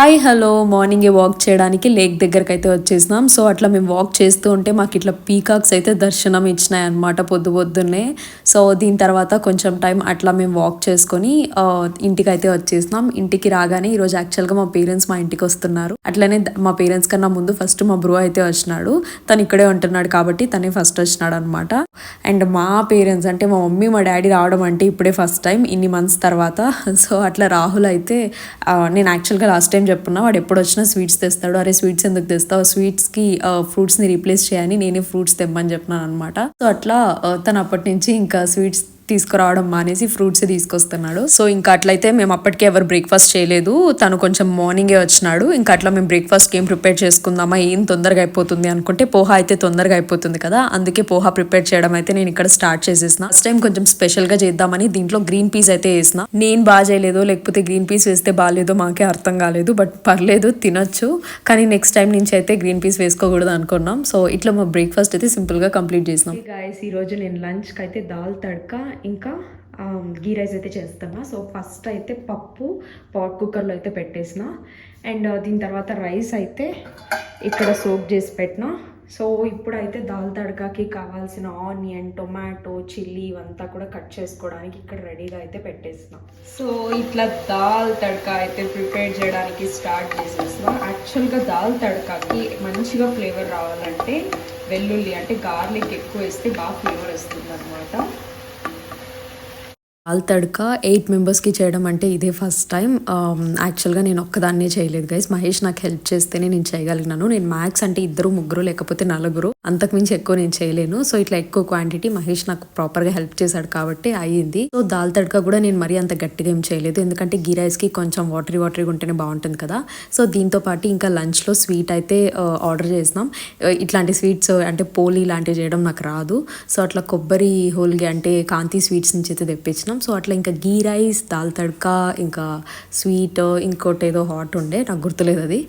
Hi hello. Morning walk చేయడానికి lake దగ్గరకు అయితే వచ్చేసినాం. సో అట్లా మేము వాక్ చేస్తూ ఉంటే మాకు ఇట్లా పీకాక్స్ అయితే దర్శనం ఇచ్చినాయి అనమాట పొద్దు పొద్దున్నే. సో దీని తర్వాత కొంచెం టైం అట్లా మేము వాక్ చేసుకొని ఇంటికి అయితే వచ్చేసినాం. ఇంటికి రాగానే ఈరోజు యాక్చువల్గా మా పేరెంట్స్ మా ఇంటికి వస్తున్నారు. అట్లనే మా పేరెంట్స్ కన్నా ముందు ఫస్ట్ మా బ్రో అయితే వచ్చినాడు. తను ఇక్కడే ఉంటున్నాడు కాబట్టి తనే ఫస్ట్ వచ్చినాడు అనమాట అండ్ మా పేరెంట్స్ అంటే మా మమ్మీ మా డాడీ రావడం అంటే ఇప్పుడే ఫస్ట్ టైం ఇన్ని మంత్స్ తర్వాత. సో అట్లా రాహుల్ అయితే నేను యాక్చువల్గా లాస్ట్ టైం చెప్పున్నా వాడు ఎప్పుడు వచ్చినా స్వీట్స్ తెస్తాడు. అరే స్వీట్స్ ఎందుకు తెస్తావు? స్వీట్స్కి ఫ్రూట్స్ని రీప్లేస్ చేయని నేనే ఫ్రూట్స్ తెమ్మని చెప్పినాను అనమాట సో అట్లా తను అప్పటి నుంచి ఇంకా స్వీట్స్ తీసుకురావడం మానేసి ఫ్రూట్స్ తీసుకొస్తున్నాడు. సో ఇంకా అట్లయితే మేము అప్పటికే ఎవరు బ్రేక్ఫాస్ట్ చేయలేదు. తను కొంచెం మార్నింగే వచ్చినాడు. ఇంకా అట్లా మేము బ్రేక్ఫాస్ట్కి ఏం ప్రిపేర్ చేసుకుందామా? ఏం తొందరగా అయిపోతుంది అనుకుంటే పోహా అయితే తొందరగా అయిపోతుంది కదా. అందుకే పోహా ప్రిపేర్ చేయడం అయితే నేను ఇక్కడ స్టార్ట్ చేసేసిన. ఫస్ట్ టైం కొంచెం స్పెషల్గా చేద్దామని దీంట్లో గ్రీన్ పీస్ అయితే వేసిన. నేను బాగా చేయలేదో లేకపోతే గ్రీన్ పీస్ వేస్తే బాగాలేదో మాకే అర్థం కాలేదు. బట్ పర్లేదు తినొచ్చు. కానీ నెక్స్ట్ టైం నుంచి అయితే గ్రీన్ పీస్ వేసుకోకూడదు అనుకున్నాం. సో ఇట్లా మా బ్రేక్ఫాస్ట్ అయితే సింపుల్గా కంప్లీట్ చేసినాం. గాయస్ ఈ రోజు నేను లంచ్కి అయితే దాల్ తడక ఇంకా గీ రైస్ అయితే చేస్తామా? సో ఫస్ట్ అయితే పప్పు పాట్ కుక్కర్లో అయితే పెట్టేసిన. అండ్ దీని తర్వాత రైస్ అయితే ఇక్కడ సోప్ చేసి పెట్టిన. సో ఇప్పుడైతే దాల్ తడకాకి కావాల్సిన ఆనియన్ టొమాటో చిల్లీ ఇవంతా కూడా కట్ చేసుకోవడానికి ఇక్కడ రెడీగా అయితే పెట్టేసిన. సో ఇట్లా దాల్ తడక అయితే ప్రిపేర్ చేయడానికి స్టార్ట్ చేసేసిన. యాక్చువల్గా దాల్ తడకాకి మంచిగా ఫ్లేవర్ రావాలంటే వెల్లుల్లి అంటే గార్లిక్ ఎక్కువ వేస్తే బాగా ఫ్లేవర్ వస్తుంది అనమాట దాల్ తడక ఎయిట్ మెంబర్స్కి చేయడం అంటే ఇదే ఫస్ట్ టైం. యాక్చువల్గా నేను ఒక్కదాన్నే చేయలేదు గైస్. మహేష్ నాకు హెల్ప్ చేస్తేనే నేను చేయగలిగినాను. నేను మ్యాక్స్ అంటే ఇద్దరు ముగ్గురు లేకపోతే నలుగురు. అంతకుమించి ఎక్కువ నేను చేయలేను. సో ఇట్లా ఎక్కువ క్వాంటిటీ మహేష్ నాకు ప్రాపర్గా హెల్ప్ చేశాడు కాబట్టి అయ్యింది. సో దాల్ తడక కూడా నేను మరీ అంత గట్టిగా ఏం చేయలేదు. ఎందుకంటే గీ రైస్కి కొంచెం వాటరీ వాటరీగా ఉంటేనే బాగుంటుంది కదా. సో దీంతో పాటు ఇంకా లంచ్లో స్వీట్ అయితే ఆర్డర్ చేసినాం. ఇట్లాంటి స్వీట్స్ అంటే పోలీ ఇలాంటివి చేయడం నాకు రాదు. సో అట్లా కొబ్బరి హోల్గి అంటే కాంతి స్వీట్స్ నుంచి అయితే తెప్పించిన. సో అట్లా ఇంకా గీ రైస్ దాల్ తడక ఇంకా స్వీట్ ఇంకోటి ఏదో హాట్ ఉండే నాకు గుర్తులేదు అది.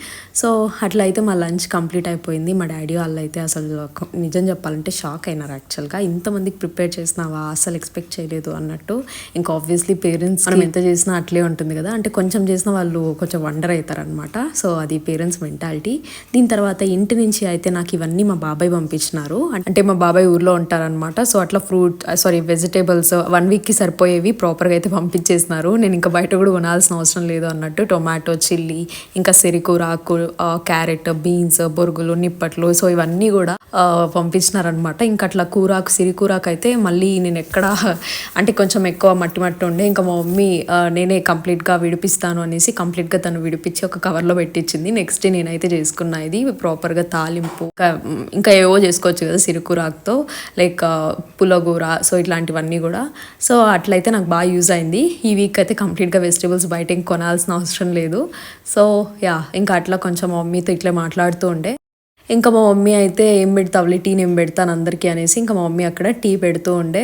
సో అట్లా అయితే మా లంచ్ కంప్లీట్ అయిపోయింది. మా డాడీ వాళ్ళు అయితే అసలు నిజం చెప్పాలంటే షాక్ అయినారు యాక్చువల్గా. ఇంతమందికి ప్రిపేర్ చేసినావా? అసలు ఎక్స్పెక్ట్ చేయలేదు అన్నట్టు. ఇంకా ఆబ్వియస్లీ పేరెంట్స్ మనం ఎంత చేసినా అట్లే ఉంటుంది కదా. అంటే కొంచెం చేసిన వాళ్ళు కొంచెం వండర్ అవుతారు అనమాట సో అది పేరెంట్స్ మెంటాలిటీ. దీని తర్వాత ఇంటి నుంచి అయితే నాకు ఇవన్నీ మా బాబాయ్ పంపించినారు. అంటే మా బాబాయ్ ఊర్లో ఉంటారనమాట సో అట్లా ఫ్రూట్ సారీ వెజిటేబుల్స్ వన్ వీక్కి సరిపోయేవి ప్రాపర్గా అయితే పంపించేసినారు. నేను ఇంకా బయట కూడా కొనాల్సిన అవసరం లేదు అన్నట్టు టొమాటో చిల్లీ ఇంకా సెరికూర ఆకు క్యారెట్ బీన్స్ బొరుగులు నిప్పట్లు సో ఇవన్నీ కూడా పంపించినారనమాట ఇంకా అట్లా కూరాకు సిరికూరాకు అయితే మళ్ళీ నేను ఎక్కడ అంటే కొంచెం ఎక్కువ మట్టి మట్టి ఉండే ఇంకా మా మమ్మీ నేనే కంప్లీట్గా విడిపిస్తాను అనేసి కంప్లీట్గా తను విడిపించి ఒక కవర్లో పెట్టించింది నెక్స్ట్ డే నేనైతే చేసుకున్నా ఇది ప్రాపర్గా తాలింపు ఇంకా ఏవో చేసుకోవచ్చు కదా సిరికూరాకుతో లైక్ పులగూర సో ఇట్లాంటివన్నీ కూడా. సో అట్లయితే నాకు బాగా యూజ్ అయింది. ఈ వీక్ అయితే కంప్లీట్గా వెజిటేబుల్స్ బయట ఇంక కొనాల్సిన అవసరం లేదు. సో యా ఇంకా అట్లా కొంచెం మమ్మీతో ఇట్లా మాట్లాడుతూ ఉండే ఇంకా మా మమ్మీ అయితే ఏం పెడతావులే టీ నేను పెడతాను అందరికీ అనేసి ఇంకా మా మమ్మీ అక్కడ టీ పెడుతూ ఉండే.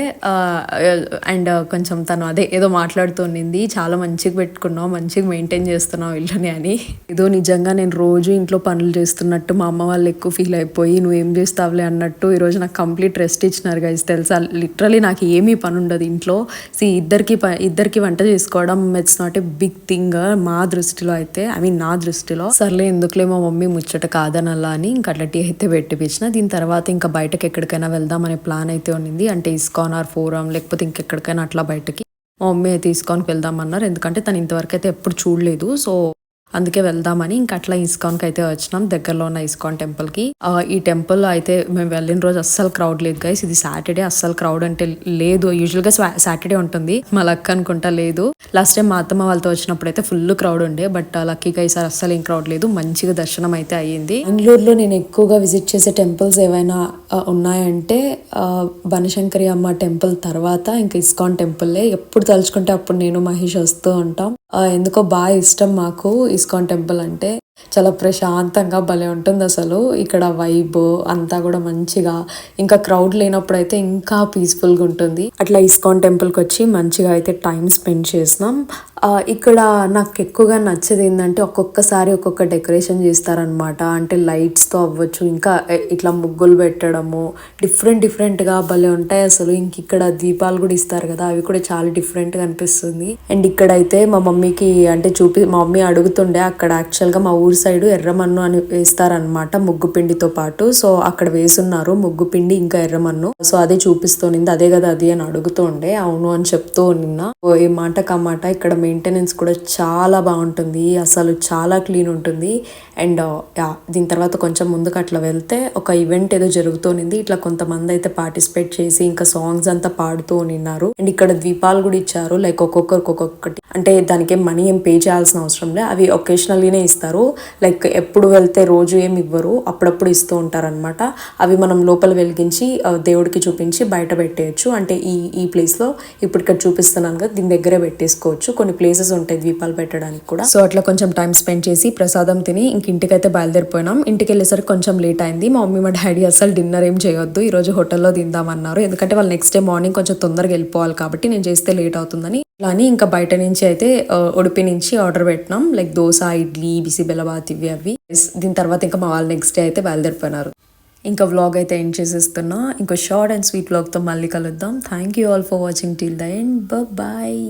అండ్ కొంచెం తను అదే ఏదో మాట్లాడుతూ ఉండింది. చాలా మంచిగా పెట్టుకున్నావు మంచిగా మెయింటైన్ చేస్తున్నావు ఇల్లుని అని. ఏదో నిజంగా నేను రోజు ఇంట్లో పనులు చేస్తున్నట్టు మా అమ్మ వాళ్ళు ఎక్కువ ఫీల్ అయిపోయి నువ్వు ఏం చేస్తావులే అన్నట్టు ఈరోజు నాకు కంప్లీట్ రెస్ట్ ఇచ్చినారు గైస్ తెలుసా? లిటరలీ నాకు ఏమీ పని ఉండదు ఇంట్లో. సి ఇద్దరికి ప- ఇద్దరికి వంట చేసుకోవడం it's not a big thing మా దృష్టిలో అయితే ఐ మీన్ నా దృష్టిలో. సర్లే ఎందుకులే మా మమ్మీ ముచ్చట కాదనల్లా అని ఇంకా అట్లా టీ అయితే పెట్టిపించిన. దీని తర్వాత ఇంకా బయటకి ఎక్కడికైనా వెళ్దాం అనే ప్లాన్ అయితే ఉండింది. అంటే ఇస్కాన్ ఆర్ ఫోరం లేకపోతే ఇంకెక్కడికైనా అట్లా బయటకి. మా మమ్మీ అయితే ఇస్కాన్కి వెళ్దామన్నారు ఎందుకంటే తను ఇంతవరకు అయితే ఎప్పుడు చూడలేదు. సో అందుకే వెళ్దామని ఇంకా అట్లా ఇస్కాన్కి అయితే వచ్చినాం. దగ్గరలో ఉన్న ఇస్కాన్ టెంపుల్కి ఈ టెంపుల్ అయితే మేము వెళ్ళిన రోజు అస్సలు క్రౌడ్ లేదు గైస్ ఇది సాటర్డే అస్సలు క్రౌడ్ అంటే లేదు. యూజువల్గా సాటర్డే ఉంటుంది. మా లక్ అనుకుంటా లేదు. లాస్ట్ టైం మా అత్తమ్మ వాళ్ళతో వచ్చినప్పుడు అయితే ఫుల్ క్రౌడ్ ఉండే. బట్ లక్కీగా ఈసారి అస్సలు ఏం క్రౌడ్ లేదు. మంచిగా దర్శనం అయితే అయ్యింది. బెంగళూరులో నేను ఎక్కువగా విజిట్ చేసే టెంపుల్స్ ఏవైనా ఉన్నాయంటే బనశంకరి అమ్మ టెంపుల్ తర్వాత ఇంకా ఇస్కాన్ టెంపుల్లే. ఎప్పుడు తలుచుకుంటే అప్పుడు నేను మహేష్ వస్తూ ఉంటాం. ఎందుకో బాగా ఇష్టం మాకు. ఇస్కాన్ టెంపుల్ అంటే చాలా ప్రశాంతంగా భలే ఉంటుంది అసలు. ఇక్కడ వైబ్ అంతా కూడా మంచిగా ఇంకా క్రౌడ్ లేనప్పుడు అయితే ఇంకా పీస్ఫుల్గా ఉంటుంది. అట్లా ఇస్కాన్ టెంపుల్కి వచ్చి మంచిగా అయితే టైం స్పెండ్ చేసినాం. ఇక్కడ నాకు ఎక్కువగా నచ్చేది ఏంటంటే ఒక్కొక్కసారి ఒక్కొక్క డెకరేషన్ చేస్తారనమాట అంటే లైట్స్తో అవ్వచ్చు ఇంకా ఇట్లా ముగ్గులు పెట్టడము డిఫరెంట్ డిఫరెంట్గా భలే ఉంటాయి అసలు. ఇంక ఇక్కడ దీపాలు కూడా ఇస్తారు కదా అవి కూడా చాలా డిఫరెంట్గా అనిపిస్తుంది. అండ్ ఇక్కడైతే మా మమ్మీకి అంటే చూపి మా మమ్మీ అడుగుతుండే అక్కడ యాక్చువల్గా మా ఊరు సైడ్ ఎర్రమన్ను అని వేస్తారనమాట ముగ్గు పిండితో పాటు. సో అక్కడ వేసున్నారు ముగ్గు పిండి ఇంకా ఎర్రమన్ను. సో అదే చూపిస్తూనింది. అదే కదా అది అని అడుగుతూ ఉండే అవును అని చెప్తూ నిన్న. ఓ ఏ మాట ఇక్కడ మెయింటెనెన్స్ కూడా చాలా బాగుంటుంది. అసలు చాలా క్లీన్ ఉంటుంది. అండ్ యా దీని తర్వాత కొంచెం ముందుకు అట్లా వెళ్తే ఒక ఈవెంట్ ఏదో జరుగుతూనింది. ఇట్లా కొంతమంది అయితే పార్టిసిపేట్ చేసి ఇంకా సాంగ్స్ అంతా పాడుతూ నిన్నారు అండ్ ఇక్కడ దీపాలు కూడా ఇచ్చారు. లైక్ ఒక్కొక్కరికి ఒక్కొక్కటి. అంటే దానికి మనీ ఏం పే చేయాల్సిన అవసరం లే. అవి ఒకేషనల్లీనే ఇస్తారు. లైక్ ఎప్పుడు వెళ్తే రోజు ఏమి ఇవ్వరు అప్పుడప్పుడు ఇస్తూ ఉంటారనమాట అవి మనం లోపల వెలిగించి దేవుడికి చూపించి బయట పెట్టేయచ్చు. అంటే ఈ ఈ ప్లేస్లో ఇప్పుడు ఇక్కడ చూపిస్తున్నాను కదా దీని దగ్గరే పెట్టేసుకోవచ్చు. కొన్ని ప్లేసెస్ ఉంటాయి దీపాలు పెట్టడానికి కూడా. సో అట్లా కొంచెం టైం స్పెండ్ చేసి ప్రసాదం తిని ఇంక ఇంటికైతే బయలుదేరిపోయినాం. ఇంటికి వెళ్ళేసరికి కొంచెం లేట్ అయింది. మా మమ్మీ మా డాడీ అసలు డిన్నర్ ఏం చేయొద్దు. ఈరోజు హోటల్లో తిందామన్నారు. ఎందుకంటే వాళ్ళు నెక్స్ట్ డే మార్నింగ్ కొంచెం తొందరగా వెళ్ళిపోవాలి కాబట్టి నేను చేస్తే లేట్ అవుతుందని అని ఇంకా బయట నుంచి అయితే ఉడిపి నుంచి ఆర్డర్ పెట్టినాం. లైక్ దోశ ఇడ్లీ బిసి బెలబాత్ ఇవి అవి. దీని తర్వాత ఇంకా మా వాళ్ళు నెక్స్ట్ డే అయితే బయలుదేరిపోయినారు. ఇంకా వ్లాగ్ అయితే ఎండ్ చేసేస్తున్నా. ఇంకో షార్ట్ అండ్ స్వీట్ వ్లాగ్తో మళ్ళీ కలుద్దాం. Thank you all for watching till the end bye